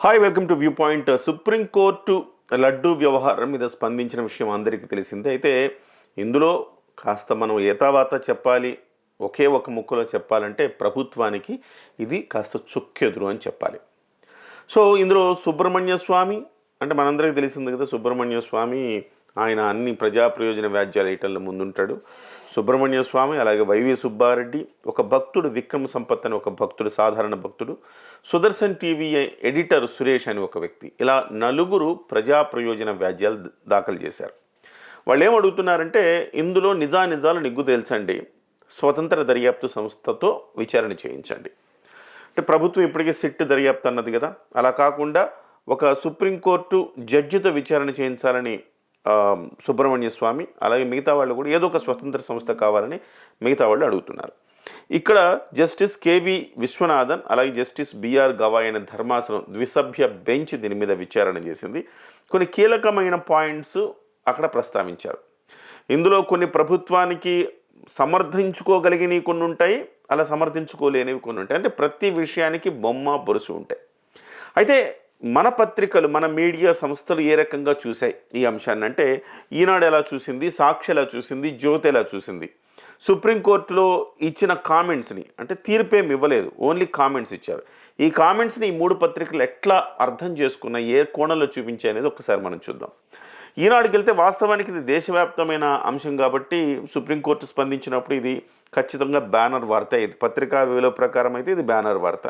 Hi welcome to viewpoint supreme court laddu వ్యవహారం మీద స్పందించిన విషయం అందరికీ తెలిసిందే. అయితే ఇందులో కాస్త మనం ఏతావాత చెప్పాలి ఒకే ఒక ముక్కలో చెప్పాలంటే ప్రభుత్వానికి ఇది కాస్త చుక్కెదురు అని చెప్పాలి. సో ఇందులో సుబ్రహ్మణ్య స్వామి అంటే మనందరికీ తెలిసింది కదా సుబ్రహ్మణ్య స్వామి ఆయన అన్ని ప్రజా ప్రయోజన వ్యాజ్యాల ఐటల్లో ముందుంటాడు. సుబ్రహ్మణ్య స్వామి అలాగే వైవి సుబ్బారెడ్డి ఒక భక్తుడు విక్రమ సంపత్ అని ఒక భక్తుడు సాధారణ భక్తుడు సుదర్శన్ టీవీ ఎడిటర్ సురేష్ అని ఒక వ్యక్తి. ఇలా నలుగురు ప్రజా ప్రయోజన వ్యాజ్యాలు దాఖలు చేశారు. వాళ్ళు ఏం అడుగుతున్నారంటే ఇందులో నిజానిజాలు నిగ్గు తేల్చండి. స్వతంత్ర దర్యాప్తు సంస్థతో విచారణ చేయించండి. అంటే ప్రభుత్వం ఇప్పటికే సిట్ దర్యాప్తు అన్నది కదా. అలా కాకుండా ఒక సుప్రీంకోర్టు జడ్జితో విచారణ చేయించాలని సుబ్రహ్మణ్య స్వామి అలాగే మిగతా వాళ్ళు కూడా ఏదో ఒక స్వతంత్ర సంస్థ కావాలని మిగతా వాళ్ళు అడుగుతున్నారు. ఇక్కడ జస్టిస్ కేవి విశ్వనాథన్ అలాగే జస్టిస్ బిఆర్ గవాయ్ అనే ధర్మాసనం ద్విసభ్య బెంచ్ దీని మీద విచారణ చేసింది. కొన్ని కీలకమైన పాయింట్స్ అక్కడ ప్రస్తావించారు. ఇందులో కొన్ని ప్రభుత్వానికి సమర్థించుకోగలిగినవి కొన్ని ఉంటాయి అలా సమర్థించుకోలేనివి కొన్ని ఉంటాయి. అంటే ప్రతి విషయానికి బొమ్మ బొరుసు ఉంటాయి. అయితే మన పత్రికలు మన మీడియా సంస్థలు ఏ రకంగా చూశాయి ఈ అంశాన్ని? అంటే ఈనాడు ఎలా చూసింది? సాక్షి ఎలా చూసింది? జ్యోతి ఎలా చూసింది? సుప్రీంకోర్టులో ఇచ్చిన కామెంట్స్ని అంటే తీర్పేం ఇవ్వలేదు. ఓన్లీ కామెంట్స్ ఇచ్చారు. ఈ కామెంట్స్ని ఈ మూడు పత్రికలు ఎట్లా అర్థం చేసుకున్న ఏ కోణంలో చూపించాయి అనేది ఒకసారి మనం చూద్దాం. ఈనాడుకి వెళ్తే వాస్తవానికి ఇది దేశవ్యాప్తమైన అంశం కాబట్టి సుప్రీంకోర్టు స్పందించినప్పుడు ఇది ఖచ్చితంగా బ్యానర్ వార్త. ఇది పత్రికా విలువ ప్రకారం అయితే ఇది బ్యానర్ వార్త.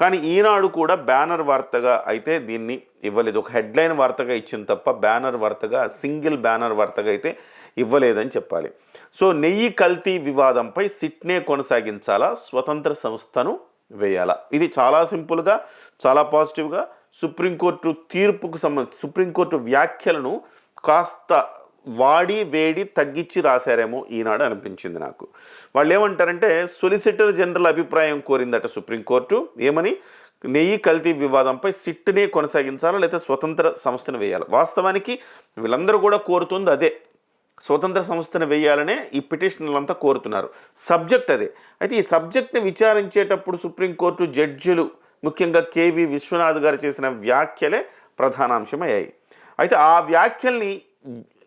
కానీ ఈనాడు కూడా బ్యానర్ వార్తగా అయితే దీన్ని ఇవ్వలేదు. ఒక హెడ్లైన్ వార్తగా ఇచ్చింది తప్ప బ్యానర్ వార్తగా సింగిల్ బ్యానర్ వార్తగా అయితే ఇవ్వలేదని చెప్పాలి. సో నెయ్యి కల్తీ వివాదంపై సిట్నే కొనసాగించాలా? స్వతంత్ర సంస్థను వేయాలా? ఇది చాలా సింపుల్గా చాలా పాజిటివ్గా సుప్రీంకోర్టు తీర్పుకు సంబంధించి సుప్రీంకోర్టు వ్యాఖ్యలను కాస్త వాడి వేడి తగ్గించి రాశారేమో ఈనాడు అనిపించింది నాకు. వాళ్ళు ఏమంటారంటే సొలిసిటర్ జనరల్ అభిప్రాయం కోరిందట సుప్రీంకోర్టు. ఏమని? నెయ్యి కల్తీ వివాదంపై సిట్నే కొనసాగించాలా లేదా స్వతంత్ర సంస్థను వేయాలి? వాస్తవానికి వీళ్ళందరూ కూడా కోరుతుంది అదే. స్వతంత్ర సంస్థను వేయాలనే ఈ పిటిషన్లంతా కోరుతున్నారు. సబ్జెక్ట్ అదే. అయితే ఈ సబ్జెక్ట్ని విచారించేటప్పుడు సుప్రీంకోర్టు జడ్జిలు ముఖ్యంగా కేవి విశ్వనాథ్ గారు చేసిన వ్యాఖ్యలే ప్రధానాంశమయ్యాయి. అయితే ఆ వ్యాఖ్యల్ని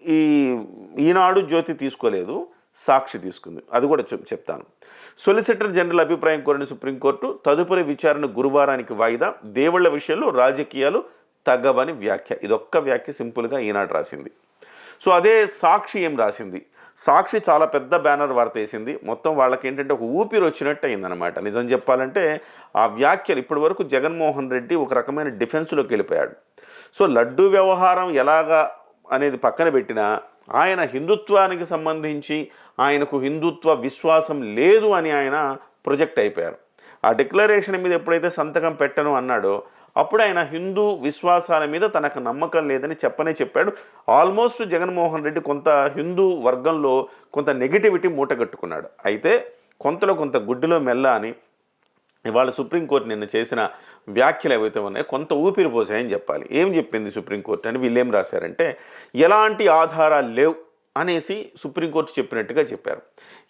ఈ ఈనాడు జ్యోతి తీసుకోలేదు సాక్షి తీసుకుంది. అది కూడా చెప్ చెప్తాను. సొలిసిటర్ జనరల్ అభిప్రాయం కోరిన సుప్రీంకోర్టు తదుపరి విచారణ గురువారానికి వాయిదా. దేవుళ్ళ విషయంలో రాజకీయాలు తగ్గవని వ్యాఖ్య. ఇదొక్క వ్యాఖ్య సింపుల్గా ఈనాడు రాసింది. సో అదే సాక్షి ఏం రాసింది? సాక్షి చాలా పెద్ద బ్యానర్ వార్త వేసింది. మొత్తం వాళ్ళకి ఏంటంటే ఒక ఊపిరి వచ్చినట్టు అయిందనమాట నిజం చెప్పాలంటే ఆ వ్యాఖ్యలు ఇప్పటి వరకు జగన్మోహన్ రెడ్డి ఒక రకమైన డిఫెన్స్లోకి వెళ్ళిపోయాడు. సో లడ్డు వ్యవహారం ఎలాగా అనేది పక్కన పెట్టినా ఆయన హిందుత్వానికి సంబంధించి ఆయనకు హిందుత్వ విశ్వాసం లేదు అని ఆయన ప్రొజెక్ట్ అయిపోయారు. ఆ డిక్లరేషన్ మీద ఎప్పుడైతే సంతకం పెట్టను అన్నాడో అప్పుడు ఆయన హిందూ విశ్వాసాల మీద తనకు నమ్మకం లేదని చెప్పనే చెప్పాడు. ఆల్మోస్ట్ జగన్మోహన్ రెడ్డి కొంత హిందూ వర్గంలో కొంత నెగిటివిటీ మూటగట్టుకున్నాడు. అయితే కొంతలో కొంత గుడ్డిలో మెల్ల అని ఇవాళ సుప్రీంకోర్టు నిన్న చేసిన వ్యాఖ్యలు ఏవైతే ఉన్నాయో కొంత ఊపిరి పోసాయని చెప్పాలి. ఏం చెప్పింది సుప్రీంకోర్టు అని వీళ్ళు ఏం రాశారంటే ఎలాంటి ఆధారాలు లేవు అనేసి సుప్రీంకోర్టు చెప్పినట్టుగా చెప్పారు.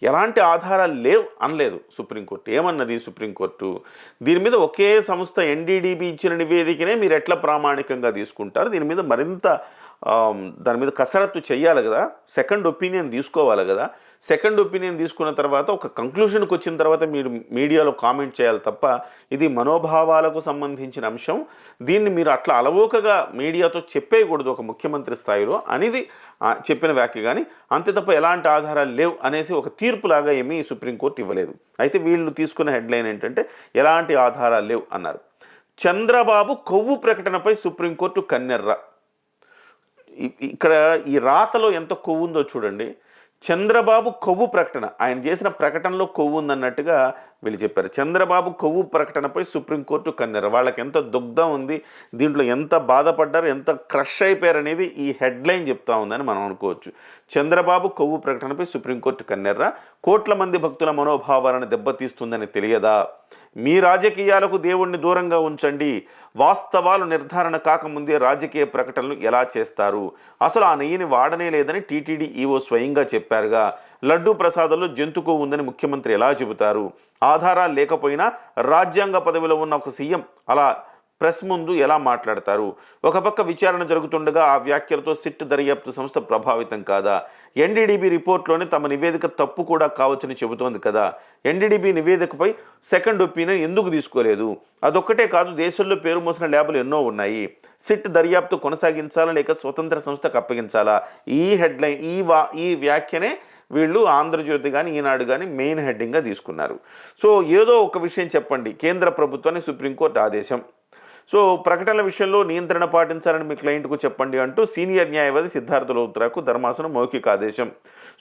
ఎలాంటి ఆధారాలు లేవు అనలేదు సుప్రీంకోర్టు ఏమన్నది సుప్రీంకోర్టు దీని మీద ఒకే సంస్థ ఎన్డీడీబీ ఇచ్చిన నివేదికనే మీరు ఎట్లా ప్రామాణికంగా తీసుకుంటారు? దీని మీద మరింత దాని మీద కసరత్తు చేయాలి కదా. సెకండ్ ఒపీనియన్ తీసుకోవాలి కదా. సెకండ్ ఒపీనియన్ తీసుకున్న తర్వాత ఒక కంక్లూషన్కి వచ్చిన తర్వాత మీరు మీడియాలో కామెంట్ చేయాలి తప్ప ఇది మనోభావాలకు సంబంధించిన అంశం. దీన్ని మీరు అట్లా అలవోకగా మీడియాతో చెప్పేయకూడదు ఒక ముఖ్యమంత్రి స్థాయిలో అనేది చెప్పిన వ్యాఖ్య కానీ అంతే తప్ప ఎలాంటి ఆధారాలు లేవు అనేసి ఒక తీర్పులాగా ఏమీ సుప్రీంకోర్టు ఇవ్వలేదు. అయితే వీళ్ళు తీసుకున్న హెడ్లైన్ ఏంటంటే ఎలాంటి ఆధారాలు లేవు అన్నారు. చంద్రబాబు కొవ్వు ప్రకటనపై సుప్రీంకోర్టు కన్నెర్ర. ఇక్కడ ఈ రాతలో ఎంత కొవ్వు ఉందో చూడండి. చంద్రబాబు కొవ్వు ప్రకటన. ఆయన చేసిన ప్రకటనలో కొవ్వు ఉందన్నట్టుగా వీళ్ళు చెప్పారు. చంద్రబాబు కొవ్వు ప్రకటనపై సుప్రీంకోర్టు కన్నారు. వాళ్ళకి ఎంత దుగ్ధం ఉంది దీంట్లో ఎంత బాధపడ్డారు ఎంత క్రష్ అయిపోయారు అనేది ఈ హెడ్లైన్ చెప్తా ఉందని మనం అనుకోవచ్చు. చంద్రబాబు కొవ్వు ప్రకటనపై సుప్రీంకోర్టు కన్నెర్ర? కోట్ల మంది భక్తుల మనోభావాలను దెబ్బతీస్తుందని తెలియదా? మీ రాజకీయాలకు దేవుణ్ణి దూరంగా ఉంచండి. వాస్తవాలు నిర్ధారణ కాకముందే రాజకీయ ప్రకటనలు ఎలా చేస్తారు? అసలు ఆ నెయ్యిని వాడనే లేదని టీటీడీ ఈవో స్వయంగా చెప్పారుగా. లడ్డూ ప్రసాదంలో జంతుకు ఉందని ముఖ్యమంత్రి ఎలా చెబుతారు? ఆధారాలు లేకపోయినా రాజ్యాంగ పదవిలో ఉన్న ఒక సీఎం అలా ప్రెస్ ముందు ఎలా మాట్లాడతారు? ఒక పక్క విచారణ జరుగుతుండగా ఆ వ్యాఖ్యలతో సిట్ దర్యాప్తు సంస్థ ప్రభావితం కాదా? ఎన్డీడీబీ రిపోర్ట్లోనే తమ నివేదిక తప్పు కూడా కావచ్చని చెబుతోంది కదా? ఎన్డీడీబీ నివేదికపై సెకండ్ ఒపీనియన్ ఎందుకు తీసుకోలేదు? అదొక్కటే కాదు దేశంలో పేరు మోసిన ల్యాబులు ఎన్నో ఉన్నాయి. సిట్ దర్యాప్తు కొనసాగించాలా లేక స్వతంత్ర సంస్థకు అప్పగించాలా? ఈ హెడ్లైన్ ఈ వా ఈ వ్యాఖ్యనే వీళ్ళు ఆంధ్రజ్యోతి కానీ ఈనాడు కానీ మెయిన్ హెడ్డింగ్గా తీసుకున్నారు. సో ఏదో ఒక విషయం చెప్పండి. కేంద్ర ప్రభుత్వానికి సుప్రీంకోర్టు ఆదేశం. సో ప్రకటనల విషయంలో నియంత్రణ పాటించాలని మీ క్లయింట్కు చెప్పండి అంటూ సీనియర్ న్యాయవాది సిద్ధార్థ లోత్రాకు ధర్మాసనం మౌఖిక ఆదేశం.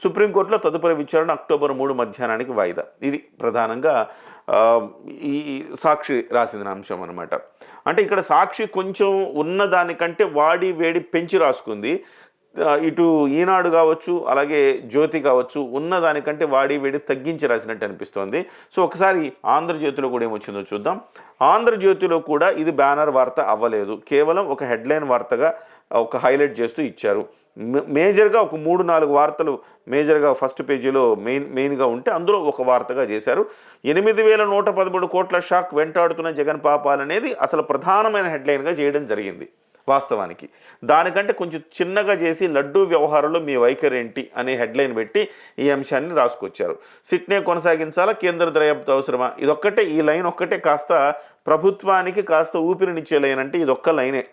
సుప్రీంకోర్టులో తదుపరి విచారణ అక్టోబర్ మూడు మధ్యాహ్నానికి వాయిదా. ఇది ప్రధానంగా ఈ సాక్షి రాసిన అంశం అనమాట అంటే ఇక్కడ సాక్షి కొంచెం ఉన్నదానికంటే వాడి వేడి పెంచి రాసుకుంది. ఇటు ఈనాడు కావచ్చు అలాగే జ్యోతి కావచ్చు ఉన్న దానికంటే వాడి వేడి తగ్గించి రాసినట్టు అనిపిస్తోంది. సో ఒకసారి ఆంధ్రజ్యోతిలో కూడా ఏమొచ్చిందో చూద్దాం. ఆంధ్రజ్యోతిలో కూడా ఇది బ్యానర్ వార్త అవ్వలేదు. కేవలం ఒక హెడ్లైన్ వార్తగా ఒక హైలైట్ చేస్తూ ఇచ్చారు. మేజర్గా ఒక మూడు నాలుగు వార్తలు మేజర్గా ఫస్ట్ పేజీలో మెయిన్ మెయిన్గా ఉంటే అందులో ఒక వార్తగా చేశారు. ఎనిమిది వేల నూట పదమూడు కోట్ల షాక్ వెంటాడుతున్న జగన్ పాపాలనేది అసలు ప్రధానమైన హెడ్లైన్గా చేయడం జరిగింది. వాస్తవానికి. దానికంటే కొంచెం చిన్నగా చేసి లడ్డూ వ్యవహారంలో మీ వైఖరి ఏంటి అనే హెడ్లైన్ పెట్టి ఈ అంశాన్ని రాసుకొచ్చారు. సిట్నే కొనసాగించాలా? కేంద్ర దర్యాప్తు అవసరమా? ఇదొక్కటే ఈ లైన్ ఒక్కటే కాస్త ప్రభుత్వానికి కాస్త ఊపిరినిచ్చే లైన్ అంటే ఇదొక్క లైనే.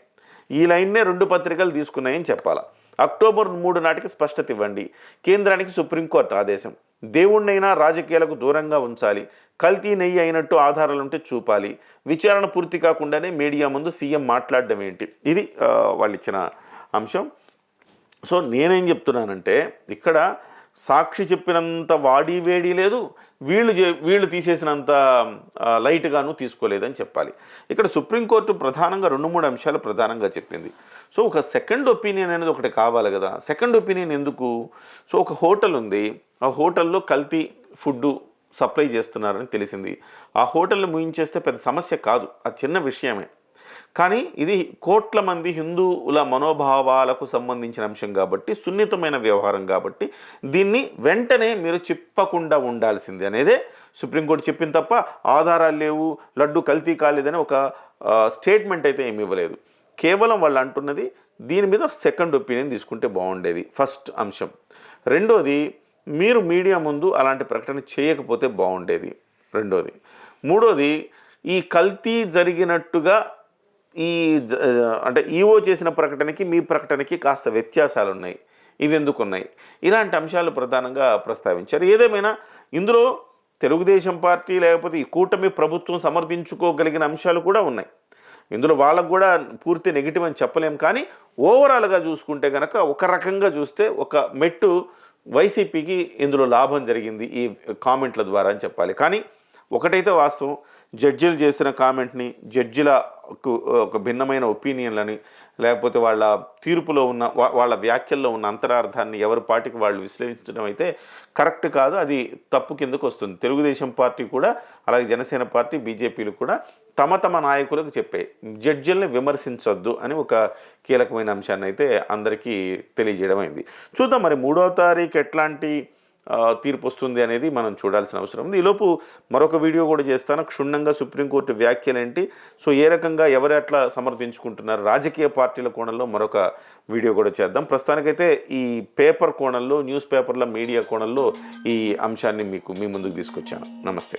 ఈ లైన్నే రెండు పత్రికలు తీసుకున్నాయని చెప్పాలా? అక్టోబర్ మూడు నాటికి స్పష్టత ఇవ్వండి. కేంద్రానికి సుప్రీంకోర్టు ఆదేశం. దేవుణ్ణైనా రాజకీయాలకు దూరంగా ఉంచాలి. కల్తీ నెయ్యి అయినట్టు ఆధారాలుంటే చూపాలి. విచారణ పూర్తి కాకుండానే మీడియా ముందు సీఎం మాట్లాడడం ఏంటి? ఇది వాళ్ళు ఇచ్చిన అంశం. సో నేనేం చెప్తున్నానంటే ఇక్కడ సాక్షి చెప్పినంత వాడి వేడి లేదు వీళ్ళు చే- వీళ్ళు తీసేసినంత లైట్గాను తీసుకోలేదని చెప్పాలి. ఇక్కడ సుప్రీంకోర్టు ప్రధానంగా రెండు మూడు అంశాలు ప్రధానంగా చెప్పింది. సో ఒక సెకండ్ ఒపీనియన్ అనేది ఒకటి కావాలి కదా. సెకండ్ ఒపీనియన్ ఎందుకు? సో ఒక హోటల్ ఉంది. ఆ హోటల్లో కల్తీ ఫుడ్డు సప్లై చేస్తున్నారని తెలిసింది. ఆ హోటల్ని ముయించేస్తే పెద్ద సమస్య కాదు. అది చిన్న విషయమే. కానీ ఇది కోట్ల మంది హిందువుల మనోభావాలకు సంబంధించిన అంశం కాబట్టి సున్నితమైన వ్యవహారం కాబట్టి దీన్ని వెంటనే మీరు చెప్పకుండా ఉండాల్సింది. అనేదే సుప్రీంకోర్టు చెప్పింది తప్ప ఆధారాలు లేవు లడ్డు కల్తీ కాలేదని ఒక స్టేట్మెంట్ అయితే ఏమి ఇవ్వలేదు. కేవలం వాళ్ళు అంటున్నది దీని మీద సెకండ్ ఒపీనియన్ తీసుకుంటే బాగుండేది. ఫస్ట్ అంశం. రెండోది మీరు మీడియా ముందు అలాంటి ప్రకటన చేయకపోతే బాగుండేది. రెండోది. మూడోది ఈ కల్తీ జరిగినట్టుగా ఈ జ- అంటే ఈఓ చేసిన ప్రకటనకి మీ ప్రకటనకి కాస్త వ్యత్యాసాలు ఉన్నాయి ఇవి ఎందుకు ఉన్నాయి ఇలాంటి అంశాలు ప్రధానంగా ప్రస్తావించారు. ఏదేమైనా ఇందులో తెలుగుదేశం పార్టీ లేకపోతే ఈ కూటమి ప్రభుత్వం సమర్థించుకోగలిగిన అంశాలు కూడా ఉన్నాయి. ఇందులో వాళ్ళకు కూడా పూర్తి నెగిటివ్ అని చెప్పలేం. కానీ ఓవరాల్గా చూసుకుంటే కనుక ఒక రకంగా చూస్తే ఒక మెట్టు వైసీపీకి ఇందులో లాభం జరిగింది ఈ కామెంట్ల ద్వారా అని చెప్పాలి. కానీ ఒకటైతే వాస్తవం. జడ్జిలు చేసిన కామెంట్ని జడ్జిల ఒక భిన్నమైన ఒపీనియన్లని లేకపోతే వాళ్ళ తీర్పులో ఉన్న వాళ్ళ వ్యాఖ్యల్లో ఉన్న అంతరార్థాన్ని ఎవరి పార్టీకి వాళ్ళు విశ్లేషించడం అయితే కరెక్ట్ కాదు. అది తప్పు కిందకు వస్తుంది. తెలుగుదేశం పార్టీ కూడా అలాగే జనసేన పార్టీ బీజేపీలు కూడా తమ తమ నాయకులకు చెప్పే జడ్జిల్ని విమర్శించొద్దు అని ఒక కీలకమైన అంశాన్ని అయితే అందరికీ తెలియజేయడం అయింది. చూద్దాం మరి మూడో తారీఖు ఎట్లాంటి తీర్పు వస్తుంది అనేది మనం చూడాల్సిన అవసరం ఉంది. ఈలోపు మరొక వీడియో కూడా చేస్తాను. క్షుణ్ణంగా సుప్రీంకోర్టు వ్యాఖ్యలు ఏంటి? సో ఏ రకంగా ఎవరు ఎట్లా సమర్థించుకుంటున్నారు? రాజకీయ పార్టీల కోణంలో మరొక వీడియో కూడా చేద్దాం. ప్రస్తుతానికైతే ఈ పేపర్ కోణంలో న్యూస్ పేపర్ల మీడియా కోణంలో ఈ అంశాన్ని మీకు మీ ముందుకు తీసుకొచ్చాను. నమస్తే.